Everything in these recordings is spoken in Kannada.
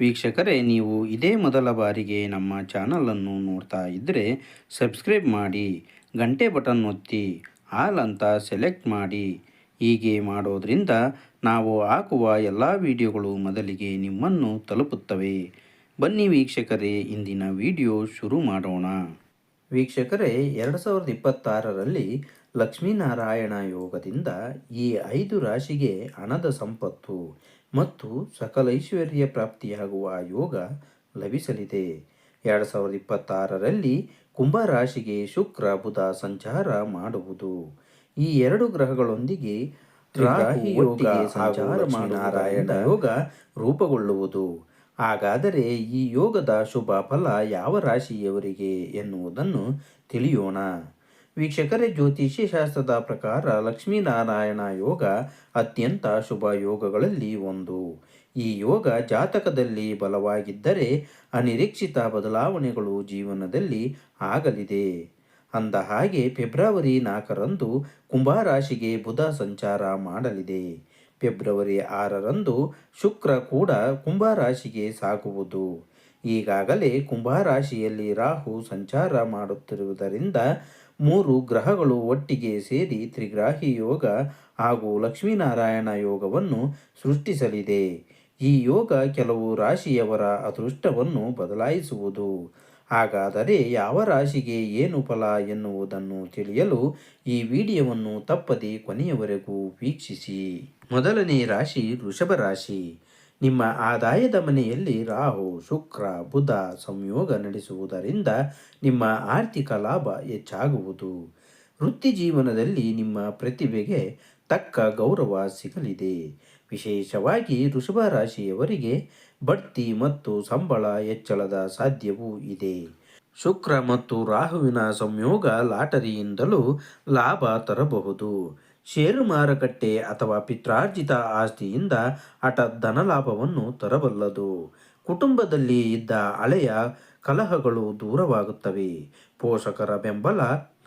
ವೀಕ್ಷಕರೇ, ನೀವು ಇದೇ ಮೊದಲ ಬಾರಿಗೆ ನಮ್ಮ ಚಾನಲನ್ನು ನೋಡ್ತಾ ಇದ್ದರೆ ಸಬ್ಸ್ಕ್ರೈಬ್ ಮಾಡಿ, ಗಂಟೆ ಬಟನ್ ಒತ್ತಿ, ಆಲ್ ಅಂತ ಸೆಲೆಕ್ಟ್ ಮಾಡಿ. ಹೀಗೆ ಮಾಡೋದರಿಂದ ನಾವು ಹಾಕುವ ಎಲ್ಲ ವಿಡಿಯೋಗಳು ಮೊದಲಿಗೆ ನಿಮ್ಮನ್ನು ತಲುಪುತ್ತವೆ. ಬನ್ನಿ ವೀಕ್ಷಕರೇ, ಇಂದಿನ ವಿಡಿಯೋ ಶುರು ಮಾಡೋಣ. ವೀಕ್ಷಕರೇ, ಎರಡು ಸಾವಿರದ ಇಪ್ಪತ್ತಾರರಲ್ಲಿ ಲಕ್ಷ್ಮೀನಾರಾಯಣ ಯೋಗದಿಂದ ಈ ಐದು ರಾಶಿಗೆ ಹಣದ ಸಂಪತ್ತು. ಮತ್ತು ಸಕಲ ಐಶ್ವರ್ಯ ಪ್ರಾಪ್ತಿಯಾಗುವ ಯೋಗ ಲಭಿಸಲಿದೆ. ಎರಡು ಸಾವಿರದ ಇಪ್ಪತ್ತಾರರಲ್ಲಿ ಕುಂಭ ರಾಶಿಗೆ ಶುಕ್ರ ಬುಧ ಸಂಚಾರ ಮಾಡುವುದು. ಈ ಎರಡು ಗ್ರಹಗಳೊಂದಿಗೆ ರಾಹು ಯೋಗ ಸಂಚಾರ ನಾರಾಯಣ ಯೋಗ ರೂಪುಗೊಳ್ಳುವುದು. ಹಾಗಾದರೆ ಈ ಯೋಗದ ಶುಭ ಫಲ ಯಾವ ರಾಶಿಯವರಿಗೆ ಎನ್ನುವುದನ್ನು ತಿಳಿಯೋಣ. ವೀಕ್ಷಕರೇ, ಜ್ಯೋತಿಷ್ಯ ಶಾಸ್ತ್ರದ ಪ್ರಕಾರ ಲಕ್ಷ್ಮೀನಾರಾಯಣ ಯೋಗ ಅತ್ಯಂತ ಶುಭ ಯೋಗಗಳಲ್ಲಿ ಒಂದು. ಈ ಯೋಗ ಜಾತಕದಲ್ಲಿ ಬಲವಾಗಿದ್ದರೆ ಅನಿರೀಕ್ಷಿತ ಬದಲಾವಣೆಗಳು ಜೀವನದಲ್ಲಿ ಆಗಲಿದೆ. ಅಂದ ಹಾಗೆ ಫೆಬ್ರವರಿ ನಾಲ್ಕರಂದು ಕುಂಭರಾಶಿಗೆ ಬುಧ ಸಂಚಾರ ಮಾಡಲಿದೆ. ಫೆಬ್ರವರಿ ಆರರಂದು ಶುಕ್ರ ಕೂಡ ಕುಂಭರಾಶಿಗೆ ಸಾಗುವುದು. ಈಗಾಗಲೇ ಕುಂಭರಾಶಿಯಲ್ಲಿ ರಾಹು ಸಂಚಾರ ಮಾಡುತ್ತಿರುವುದರಿಂದ ಮೂರು ಗ್ರಹಗಳು ಒಟ್ಟಿಗೆ ಸೇರಿ ತ್ರಿಗ್ರಾಹಿ ಯೋಗ ಹಾಗೂ ಲಕ್ಷ್ಮೀನಾರಾಯಣ ಯೋಗವನ್ನು ಸೃಷ್ಟಿಸಲಿದೆ. ಈ ಯೋಗ ಕೆಲವು ರಾಶಿಯವರ ಅದೃಷ್ಟವನ್ನು ಬದಲಾಯಿಸುವುದು. ಹಾಗಾದರೆ ಯಾವ ರಾಶಿಗೆ ಏನು ಫಲ ಎನ್ನುವುದನ್ನು ತಿಳಿಯಲು ಈ ವಿಡಿಯೋವನ್ನು ತಪ್ಪದೆ ಕೊನೆಯವರೆಗೂ ವೀಕ್ಷಿಸಿ. ಮೊದಲನೇ ರಾಶಿ ವೃಷಭ ರಾಶಿ. ನಿಮ್ಮ ಆದಾಯದ ಮನೆಯಲ್ಲಿ ರಾಹು, ಶುಕ್ರ, ಬುಧ ಸಂಯೋಗ ನಡೆಸುವುದರಿಂದ ನಿಮ್ಮ ಆರ್ಥಿಕ ಲಾಭ ಹೆಚ್ಚಾಗುವುದು. ವೃತ್ತಿ ಜೀವನದಲ್ಲಿ ನಿಮ್ಮ ಪ್ರತಿಭೆಗೆ ತಕ್ಕ ಗೌರವ ಸಿಗಲಿದೆ. ವಿಶೇಷವಾಗಿ ವೃಷಭ ರಾಶಿಯವರಿಗೆ ಬಡ್ತಿ ಮತ್ತು ಸಂಬಳ ಹೆಚ್ಚಳದ ಸಾಧ್ಯವೂ ಇದೆ. ಶುಕ್ರ ಮತ್ತು ರಾಹುವಿನ ಸಂಯೋಗ ಲಾಟರಿಯಿಂದಲೂ ಲಾಭ ತರಬಹುದು. ಷೇರು ಮಾರುಕಟ್ಟೆ ಅಥವಾ ಪಿತ್ರಾರ್ಜಿತ ಆಸ್ತಿಯಿಂದ ಹಠ ಧನಲಾಭವನ್ನು ತರಬಲ್ಲದು. ಕುಟುಂಬದಲ್ಲಿ ಇದ್ದ ಹಳೆಯ ಕಲಹಗಳು ದೂರವಾಗುತ್ತವೆ. ಪೋಷಕರ ಬೆಂಬಲ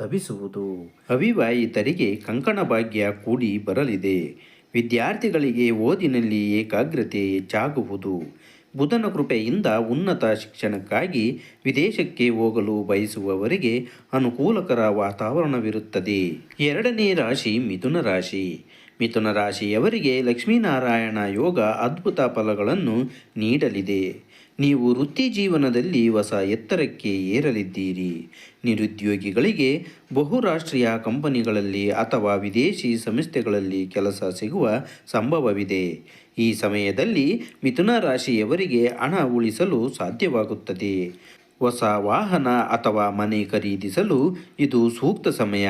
ಲಭಿಸುವುದು. ಅವಿವಾಹಿತರಿಗೆ ಕಂಕಣ ಭಾಗ್ಯ ಕೂಡಿ ಬರಲಿದೆ. ವಿದ್ಯಾರ್ಥಿಗಳಿಗೆ ಓದಿನಲ್ಲಿ ಏಕಾಗ್ರತೆ ಹೆಚ್ಚಾಗುವುದು. ಬುಧನ ಕೃಪೆಯಿಂದ ಉನ್ನತ ಶಿಕ್ಷಣಕ್ಕಾಗಿ ವಿದೇಶಕ್ಕೆ ಹೋಗಲು ಬಯಸುವವರಿಗೆ ಅನುಕೂಲಕರ ವಾತಾವರಣವಿರುತ್ತದೆ. ಎರಡನೇ ರಾಶಿ ಮಿಥುನ ರಾಶಿ. ಮಿಥುನ ರಾಶಿಯವರಿಗೆ ಲಕ್ಷ್ಮೀನಾರಾಯಣ ಯೋಗ ಅದ್ಭುತ ಫಲಗಳನ್ನು ನೀಡಲಿದೆ. ನೀವು ವೃತ್ತಿ ಜೀವನದಲ್ಲಿ ಹೊಸ ಎತ್ತರಕ್ಕೆ ಏರಲಿದ್ದೀರಿ. ನಿರುದ್ಯೋಗಿಗಳಿಗೆ ಬಹುರಾಷ್ಟ್ರೀಯ ಕಂಪನಿಗಳಲ್ಲಿ ಅಥವಾ ವಿದೇಶಿ ಸಂಸ್ಥೆಗಳಲ್ಲಿ ಕೆಲಸ ಸಿಗುವ ಸಂಭವವಿದೆ. ಈ ಸಮಯದಲ್ಲಿ ಮಿಥುನ ರಾಶಿಯವರಿಗೆ ಹಣ ಉಳಿಸಲು ಸಾಧ್ಯವಾಗುತ್ತದೆ. ಹೊಸ ವಾಹನ ಅಥವಾ ಮನೆ ಖರೀದಿಸಲು ಇದು ಸೂಕ್ತ ಸಮಯ.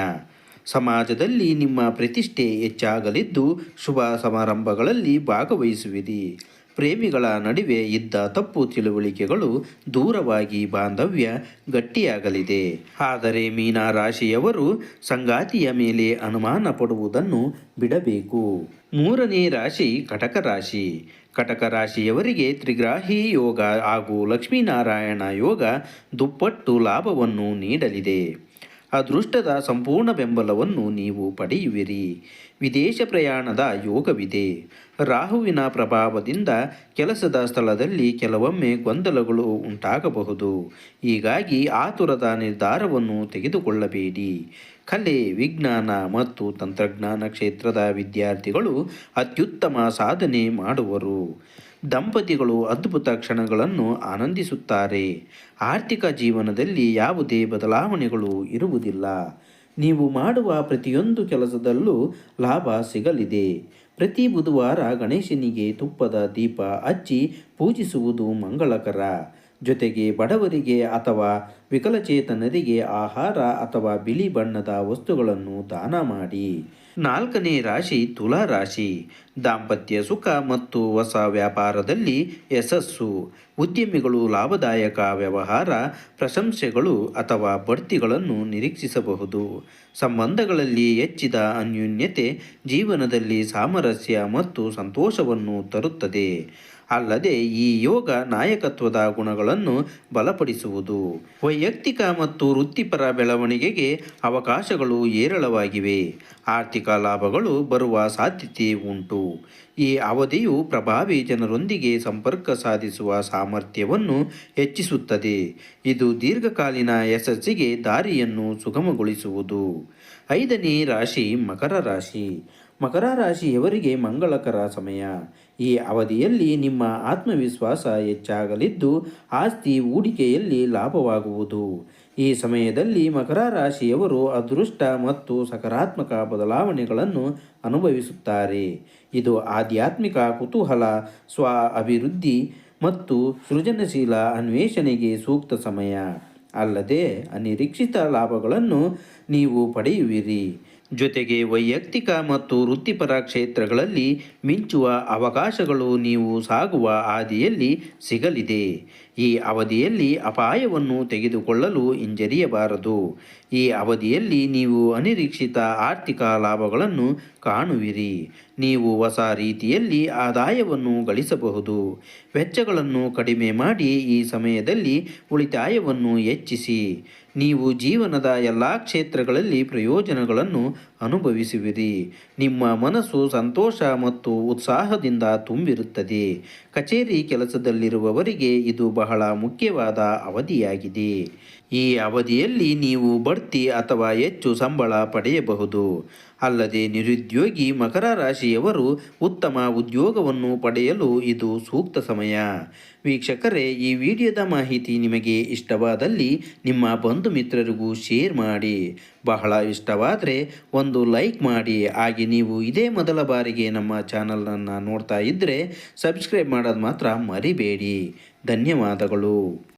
ಸಮಾಜದಲ್ಲಿ ನಿಮ್ಮ ಪ್ರತಿಷ್ಠೆ ಹೆಚ್ಚಾಗಲಿದ್ದು ಶುಭ ಸಮಾರಂಭಗಳಲ್ಲಿ ಭಾಗವಹಿಸುವಿರಿ. ಪ್ರೇಮಿಗಳ ನಡುವೆ ಇದ್ದ ತಪ್ಪು ತಿಳುವಳಿಕೆಗಳು ದೂರವಾಗಿ ಬಾಂಧವ್ಯ ಗಟ್ಟಿಯಾಗಲಿದೆ. ಆದರೆ ಮೀನ ರಾಶಿಯವರು ಸಂಗಾತಿಯ ಮೇಲೆ ಅನುಮಾನ ಪಡುವುದನ್ನು ಬಿಡಬೇಕು. ಮೂರನೇ ರಾಶಿ ಕಟಕ ರಾಶಿ. ಕಟಕ ರಾಶಿಯವರಿಗೆ ತ್ರಿಗ್ರಾಹಿ ಯೋಗ ಹಾಗೂ ಲಕ್ಷ್ಮೀನಾರಾಯಣ ಯೋಗ ದುಪ್ಪಟ್ಟು ಲಾಭವನ್ನು ನೀಡಲಿದೆ. ಅದೃಷ್ಟದ ಸಂಪೂರ್ಣ ಬೆಂಬಲವನ್ನು ನೀವು ಪಡೆಯುವಿರಿ. ವಿದೇಶ ಪ್ರಯಾಣದ ಯೋಗವಿದೆ. ರಾಹುವಿನ ಪ್ರಭಾವದಿಂದ ಕೆಲಸದ ಸ್ಥಳದಲ್ಲಿ ಕೆಲವೊಮ್ಮೆ ಗೊಂದಲಗಳು ಉಂಟಾಗಬಹುದು. ಹೀಗಾಗಿ ಆತುರದ ನಿರ್ಧಾರವನ್ನು ತೆಗೆದುಕೊಳ್ಳಬೇಡಿ. ಕಲೆ, ವಿಜ್ಞಾನ ಮತ್ತು ತಂತ್ರಜ್ಞಾನ ಕ್ಷೇತ್ರದ ವಿದ್ಯಾರ್ಥಿಗಳು ಅತ್ಯುತ್ತಮ ಸಾಧನೆ ಮಾಡುವರು. ದಂಪತಿಗಳು ಅದ್ಭುತ ಕ್ಷಣಗಳನ್ನು ಆನಂದಿಸುತ್ತಾರೆ. ಆರ್ಥಿಕ ಜೀವನದಲ್ಲಿ ಯಾವುದೇ ಬದಲಾವಣೆಗಳು ಇರುವುದಿಲ್ಲ. ನೀವು ಮಾಡುವ ಪ್ರತಿಯೊಂದು ಕೆಲಸದಲ್ಲೂ ಲಾಭ ಸಿಗಲಿದೆ. ಪ್ರತಿ ಬುಧವಾರ ಗಣೇಶನಿಗೆ ತುಪ್ಪದ ದೀಪ ಹಚ್ಚಿ ಪೂಜಿಸುವುದು ಮಂಗಳಕರ. ಜೊತೆಗೆ ಬಡವರಿಗೆ ಅಥವಾ ವಿಕಲಚೇತನರಿಗೆ ಆಹಾರ ಅಥವಾ ಬಿಳಿ ಬಣ್ಣದ ವಸ್ತುಗಳನ್ನು ದಾನ ಮಾಡಿ. ನಾಲ್ಕನೇ ರಾಶಿ ತುಲಾ ರಾಶಿ. ದಾಂಪತ್ಯ ಸುಖ ಮತ್ತು ಹೊಸ ವ್ಯಾಪಾರದಲ್ಲಿ ಯಶಸ್ಸು. ಉದ್ಯಮಿಗಳು ಲಾಭದಾಯಕ ವ್ಯವಹಾರ, ಪ್ರಶಂಸೆಗಳು ಅಥವಾ ಬಡ್ತಿಗಳನ್ನು ನಿರೀಕ್ಷಿಸಬಹುದು. ಸಂಬಂಧಗಳಲ್ಲಿ ಹೆಚ್ಚಿದ ಅನ್ಯೂನ್ಯತೆ ಜೀವನದಲ್ಲಿ ಸಾಮರಸ್ಯ ಮತ್ತು ಸಂತೋಷವನ್ನು ತರುತ್ತದೆ. ಅಲ್ಲದೆ ಈ ಯೋಗ ನಾಯಕತ್ವದ ಗುಣಗಳನ್ನು ಬಲಪಡಿಸುವುದು. ವೈಯಕ್ತಿಕ ಮತ್ತು ವೃತ್ತಿಪರ ಬೆಳವಣಿಗೆಗೆ ಅವಕಾಶಗಳು ಏರಳವಾಗಿವೆ ಆರ್ಥಿಕ ಲಾಭಗಳು ಬರುವ ಸಾಧ್ಯತೆ ಉಂಟು. ಈ ಅವಧಿಯು ಪ್ರಭಾವಿ ಜನರೊಂದಿಗೆ ಸಂಪರ್ಕ ಸಾಧಿಸುವ ಸಾಮರ್ಥ್ಯವನ್ನು ಹೆಚ್ಚಿಸುತ್ತದೆ. ಇದು ದೀರ್ಘಕಾಲೀನ ಯಶಸ್ಸಿಗೆ ದಾರಿಯನ್ನು ಸುಗಮಗೊಳಿಸುವುದು. ಐದನೇ ರಾಶಿ ಮಕರ ರಾಶಿ. ಮಕರ ರಾಶಿಯವರಿಗೆ ಮಂಗಳಕರ ಸಮಯ. ಈ ಅವಧಿಯಲ್ಲಿ ನಿಮ್ಮ ಆತ್ಮವಿಶ್ವಾಸ ಹೆಚ್ಚಾಗಲಿದ್ದು, ಆಸ್ತಿ ಹೂಡಿಕೆಯಲ್ಲಿ ಲಾಭವಾಗುವುದು. ಈ ಸಮಯದಲ್ಲಿ ಮಕರ ರಾಶಿಯವರು ಅದೃಷ್ಟ ಮತ್ತು ಸಕಾರಾತ್ಮಕ ಬದಲಾವಣೆಗಳನ್ನು ಅನುಭವಿಸುತ್ತಾರೆ. ಇದು ಆಧ್ಯಾತ್ಮಿಕ ಕುತೂಹಲ, ಸ್ವ ಅಭಿವೃದ್ಧಿ ಮತ್ತು ಸೃಜನಶೀಲ ಅನ್ವೇಷಣೆಗೆ ಸೂಕ್ತ ಸಮಯ. ಅಲ್ಲದೆ ಅನಿರೀಕ್ಷಿತ ಲಾಭಗಳನ್ನು ನೀವು ಪಡೆಯುವಿರಿ. ಜೊತೆಗೆ ವೈಯಕ್ತಿಕ ಮತ್ತು ವೃತ್ತಿಪರ ಕ್ಷೇತ್ರಗಳಲ್ಲಿ ಮಿಂಚುವ ಅವಕಾಶಗಳು ನೀವು ಸಾಗುವ ಹಾದಿಯಲ್ಲಿ ಸಿಗಲಿದೆ. ಈ ಅವಧಿಯಲ್ಲಿ ಅಪಾಯವನ್ನು ತೆಗೆದುಕೊಳ್ಳಲು ಹಿಂಜರಿಯಬಾರದು. ಈ ಅವಧಿಯಲ್ಲಿ ನೀವು ಅನಿರೀಕ್ಷಿತ ಆರ್ಥಿಕ ಲಾಭಗಳನ್ನು ಕಾಣುವಿರಿ. ನೀವು ಹೊಸ ರೀತಿಯಲ್ಲಿ ಆದಾಯವನ್ನು ಗಳಿಸಬಹುದು. ವೆಚ್ಚಗಳನ್ನು ಕಡಿಮೆ ಮಾಡಿ ಈ ಸಮಯದಲ್ಲಿ ಉಳಿತಾಯವನ್ನು ಹೆಚ್ಚಿಸಿ. ನೀವು ಜೀವನದ ಎಲ್ಲ ಕ್ಷೇತ್ರಗಳಲ್ಲಿ ಪ್ರಯೋಜನಗಳನ್ನು ಅನುಭವಿಸುವಿರಿ. ನಿಮ್ಮ ಮನಸ್ಸು ಸಂತೋಷ ಮತ್ತು ಉತ್ಸಾಹದಿಂದ ತುಂಬಿರುತ್ತದೆ. ಕಚೇರಿ ಕೆಲಸದಲ್ಲಿರುವವರಿಗೆ ಇದು ಬಹಳ ಮುಖ್ಯವಾದ ಅವಧಿಯಾಗಿದೆ. ಈ ಅವಧಿಯಲ್ಲಿ ನೀವು ಬಡ್ತಿ ಅಥವಾ ಹೆಚ್ಚು ಸಂಬಳ ಪಡೆಯಬಹುದು. ಅಲ್ಲದೆ ನಿರುದ್ಯೋಗಿ ಮಕರ ರಾಶಿಯವರು ಉತ್ತಮ ಉದ್ಯೋಗವನ್ನು ಪಡೆಯಲು ಇದು ಸೂಕ್ತ ಸಮಯ. ವೀಕ್ಷಕರೇ, ಈ ವಿಡಿಯೋದ ಮಾಹಿತಿ ನಿಮಗೆ ಇಷ್ಟವಾದಲ್ಲಿ ನಿಮ್ಮ ಬಂಧು ಮಿತ್ರರಿಗೂ ಶೇರ್ ಮಾಡಿ. ಬಹಳ ಇಷ್ಟವಾದರೆ ಒಂದು ಲೈಕ್ ಮಾಡಿ. ಹಾಗೆ ನೀವು ಇದೇ ಮೊದಲ ಬಾರಿಗೆ ನಮ್ಮ ಚಾನಲನ್ನು ನೋಡ್ತಾ ಇದ್ದರೆ ಸಬ್ಸ್ಕ್ರೈಬ್ ಮಾಡೋದು ಮಾತ್ರ ಮರಿಬೇಡಿ. ಧನ್ಯವಾದಗಳು.